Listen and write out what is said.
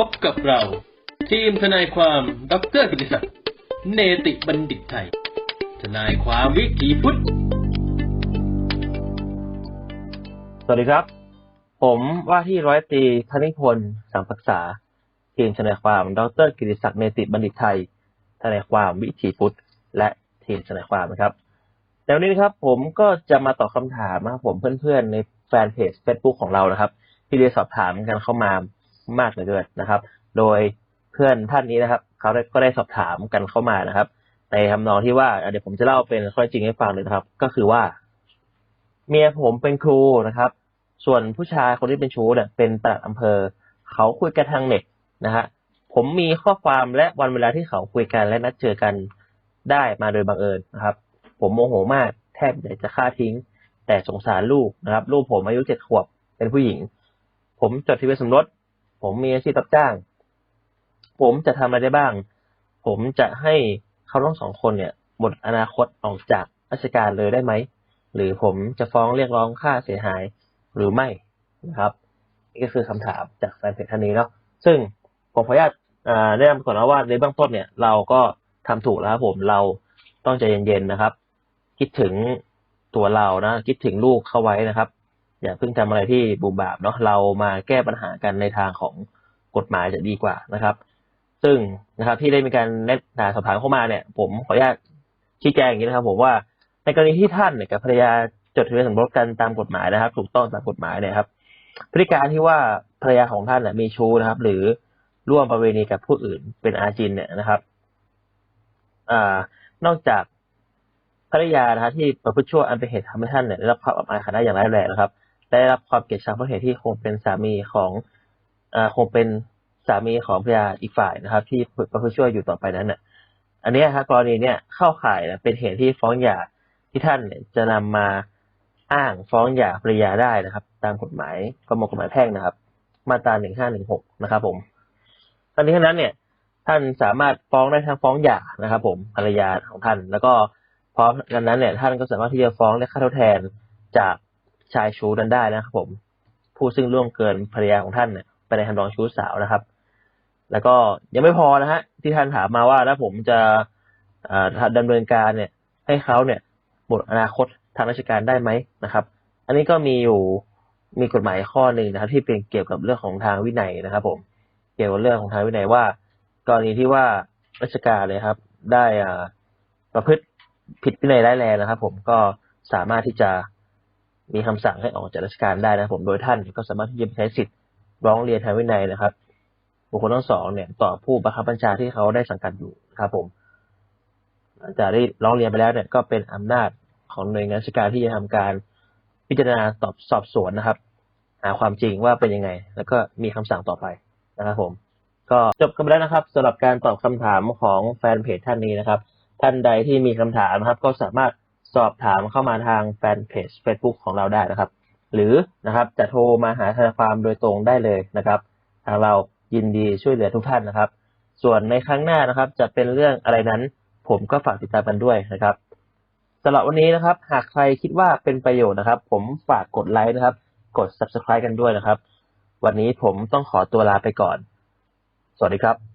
พบกับเรา ทีมทนายความดรกิติศักดิ์เนติบัณฑิตไทย ทนายความวิถีพุทธ สวัสดีครับ ผมว่าที่ร้อยตรีธนิพลสังปรักษา ทีมทนายความดรกิติศักดิ์เนติบัณฑิตไทย ทนายความวิถีพุทธ และทีมทนายความนะครับในวันนี้นะครับผมก็จะมาตอบคำถามนะครับผมเพื่อนๆในแฟนเพจ Facebook ของเรานะครับ ที่ได้สอบถามกันเข้ามา มากเหลือเกินนะครับ โดยเพื่อนท่านนี้นะครับ เขาได้ก็ได้สอบถามกันเข้ามานะครับ ในทำนองที่ว่าเดี๋ยวผมจะเล่าเป็นข้อจจริงให้ฟังเลยนะครับ ก็คือว่า เมียผมเป็นครูนะครับ ส่วนผู้ชายคนที่เป็นชู้เนี่ยเป็นปลัดอำเภอ เขาคุยกันทางเน็ตนะฮะผมมีข้อความและวันเวลาที่เขาคุยกันและนัดเจอกันได้มาโดยบังเอิญนะครับ ผมโมโหมากแทบอยากจะฆ่าทิ้ง แต่สงสารลูกนะครับ ลูกผมอายุเจ็ดขวบเป็นผู้หญิง ผมจดทะเบียนสมรส ผมมีอาชีพรับจ้าง ผมจะทำอะไรได้บ้าง ผมจะให้เขาทั้งสองคนเนี่ยหมดอนาคตออกจากราชการเลยได้ไหม หรือผมจะฟ้องเรียกร้องค่าเสียหายหรือไม่นะครับนี่ก็คือคำถามจากแฟนเพจท่านนี้เนาะซึ่งผมขออนุญาตแนะนำก่อนนะว่าในเบื้องต้นเนี่ย เราก็ทำถูกแล้วครับผมเราต้องใจเย็นๆนะครับ คิดถึงตัวเรานะคิดถึงลูกเข้าไว้นะครับ อย่าเพิ่งทำอะไรที่บุบาบเนาะเรามาแก้ปัญหากันในทางของกฎหมายจะดีกว่านะครับ ซึ่งนะครับที่ได้มีการแนะนำสอบถามเข้ามาเนี่ย ผมขออนุญาตชี้แจงอย่างนี้นะครับ ผมว่าในกรณีที่ท่านเนี่ยกับภรรยาจดทะเบียนสมรสกันตามกฎหมายนะครับ ถูกต้องตามกฎหมายเนี่ยครับพฤติการที่ว่าภรรยาของท่านเนี่ยมีชู้นะครับ หรือร่วมประเวณีกับผู้อื่นเป็นอาจินเนี่ยนะครับอ่านอกจากภรรยานะครับที่ประพฤติชั่วอันเป็นเหตุทำให้ท่านเนี่ยได้รับความอับอายขนาดอย่างร้ายแรงนะครับ ได้รับความเกลียดชังเพราะเหตุที่คงเป็นสามีของอ่าคงเป็นสามีของภรรยาอีกฝ่ายนะครับ ที่ประพฤติชั่วอยู่ต่อไปนั้นเนี่ยอันนี้ครับกรณีเนี่ยเข้าข่ายนะเป็นเหตุที่ฟ้องหย่าที่ท่านเนี่ยจะนำมาอ้างฟ้องหย่าภรรยาได้นะครับ ตามกฎหมายประมวลกฎหมายแพ่งนะครับ มาตราหนึ่งห้าหนึ่งหกนะครับ ผมทั้งนี้ทั้งนั้นเนี่ย ท่านสามารถฟ้องได้ทั้งฟ้องหย่านะครับ ผมภรรยาของท่าน แล้วก็พร้อมกันนั้นเนี่ย ท่านก็สามารถที่จะฟ้องได้ค่าทดแทนจาก ชายชู้นั้นได้นะครับผม ผู้ซึ่งล่วงเกินภรรยาของท่านเนี่ยไปในทำนองชู้สาวนะครับ แล้วก็ยังไม่พอนะฮะที่ท่านถามมาว่าถ้าผมจะอ่าดำเนินการเนี่ย ให้เขาเนี่ยหมดอนาคตทางราชการได้ไหมนะครับ อันนี้ก็มีอยู่มีกฎหมายข้อหนึ่งนะครับ ที่เป็นเกี่ยวกับเรื่องของทางวินัยนะครับ ผม เกี่ยวกับเรื่องของทางวินัยว่า กรณีที่ว่าราชการเลยครับ ได้อ่าประพฤติผิดวินัยร้ายแรงนะครับ ผมก็สามารถที่จะ มีคำสั่งให้ออกจากราชการได้นะผมโดยท่านก็สามารถที่จะใช้สิทธิ์ร้องเรียนทางวินัยนะครับ บุคคลทั้งสองเนี่ยต่อผู้บังคับบัญชาที่เขาได้สังกัดอยู่นะครับผมหลังจากได้ร้องเรียนไปแล้วเนี่ยก็เป็นอำนาจของหน่วยงานราชการที่จะทำการพิจารณาตอบสอบสวนนะครับ หาความจริงว่าเป็นยังไง แล้วก็มีคำสั่งต่อไปนะครับผม ก็จบกันไปแล้วนะครับสำหรับการตอบคำถามของแฟนเพจท่านนี้นะครับ ท่านใดที่มีคำถามนะครับ ก็สามารถ สอบถามเข้ามาทางแฟนเพจ Facebook ของเราได้นะครับ หรือนะครับจะโทรมาหาทนายความโดยตรงได้เลยนะครับ ทางเรายินดีช่วยเหลือทุกท่านนะครับ ส่วนในครั้งหน้านะครับ จะเป็นเรื่องอะไรนั้น ผมก็ฝากติดตามกันด้วยนะครับสำหรับวันนี้นะครับ หากใครคิดว่าเป็นประโยชน์นะครับ ผมฝากกดไลค์นะครับ กด subscribe กันด้วยนะครับ วันนี้ผมต้องขอตัวลาไปก่อน สวัสดีครับ